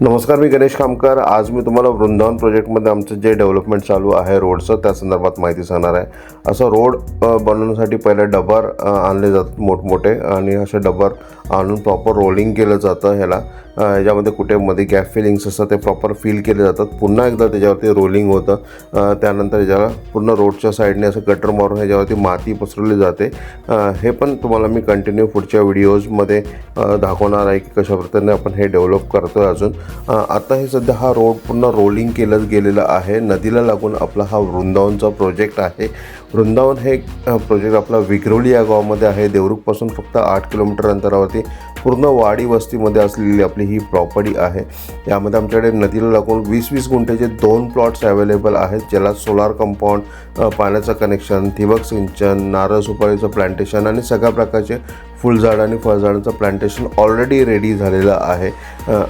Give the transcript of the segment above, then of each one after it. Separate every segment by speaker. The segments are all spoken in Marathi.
Speaker 1: नमस्कार मी गणेश खामकर. आज मी तुम्हाला वृंदावन प्रोजेक्टमध्ये आमचं जे डेव्हलपमेंट चालू आहे रोडचं त्या संदर्भात माहिती सांगणार आहे. असं रोड बनवण्यासाठी पहिले डबर आणले जातात मोठमोठे आणि असे डबर आणून प्रॉपर रोलिंग केलं जातं ह्याला. ह्याच्यामध्ये कुठे मध्ये गॅप फिलिंग्स असतात ते प्रॉपर फिल केले जातात. पुन्हा एकदा त्याच्यावरती रोलिंग होतं. त्यानंतर ह्याच्याला पूर्ण रोडच्या साईडने असं गटर मारून ह्याच्यावरती माती पसरवली जाते. हे पण तुम्हाला मी कंटिन्यू पुढच्या व्हिडिओजमध्ये दाखवणार आहे की कशा प्रकारे आपण हे डेव्हलप करतो आहे अजून. आता हे सध्या हा रोड पूर्ण रोलिंग केलं गेलेलं आहे. नदीला लागून आपला हा वृंदावनचा प्रोजेक्ट आहे. वृंदावन हे प्रोजेक्ट आपला विक्रोली या गावामध्ये आहे. देवरुखपासून फक्त आठ किलोमीटर अंतरावरती पूर्ण वाडी वस्तीमध्ये असलेली आपली ही प्रॉपर्टी आहे. यामध्ये आमच्याकडे नदीला लागून वीस वीस गुंठेचे दोन प्लॉट्स अवेलेबल आहेत. ज्याला सोलार कंपाऊंड पाण्याचं कनेक्शन ठिबक सिंचन नारळ सुपारीचं प्लांटेशन आणि सगळ्या प्रकारचे फुलझाड आणि फळझाडांचं प्लांटेशन ऑलरेडी रेडी झालेलं आहे.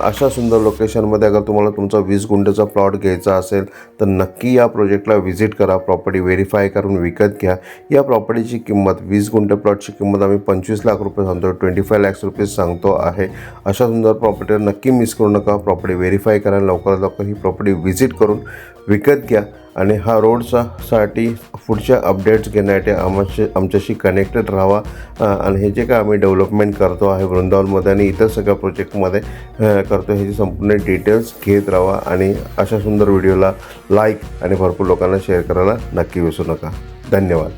Speaker 1: अशा सुंदर लोकेशनमध्ये अगर तुम्हाला तुमचा वीस गुंठेचा प्लॉट घ्यायचा असेल तर नक्की या प्रोजेक्टला व्हिजिट करा. प्रॉपर्टी व्हेरीफाय करून विकत घ्या. या प्रॉपर्टीची किंमत वीस गुंठे प्लॉटची किंमत आम्ही पंचवीस लाख रुपये सांगतो ट्वेंटी फाय लॅक्स रुपीज सांगतो आहे. अशा सुंदर प्रॉपर्टीवर नक्की मिस करू नका. प्रॉपर्टी व्हेरीफाय करा. लवकरात लवकर ही प्रॉपर्टी व्हिजिट करून विकत घ्या. आणि हा रोडचा साठी पुढच्या अपडेट्स घेण्यासाठी आमच्या आमच्याशी कनेक्टेड राहावा. आणि हे जे काय आम्ही डेव्हलपमेंट करतो आहे वृंदावनमध्ये आणि इतर सगळ्या प्रोजेक्टमध्ये करतो ह्याची संपूर्ण डिटेल्स घेत राहा आणि अशा सुंदर व्हिडिओला लाईक आणि भरपूर लोकांना शेअर करायला नक्की विसरू नका. धन्यवाद.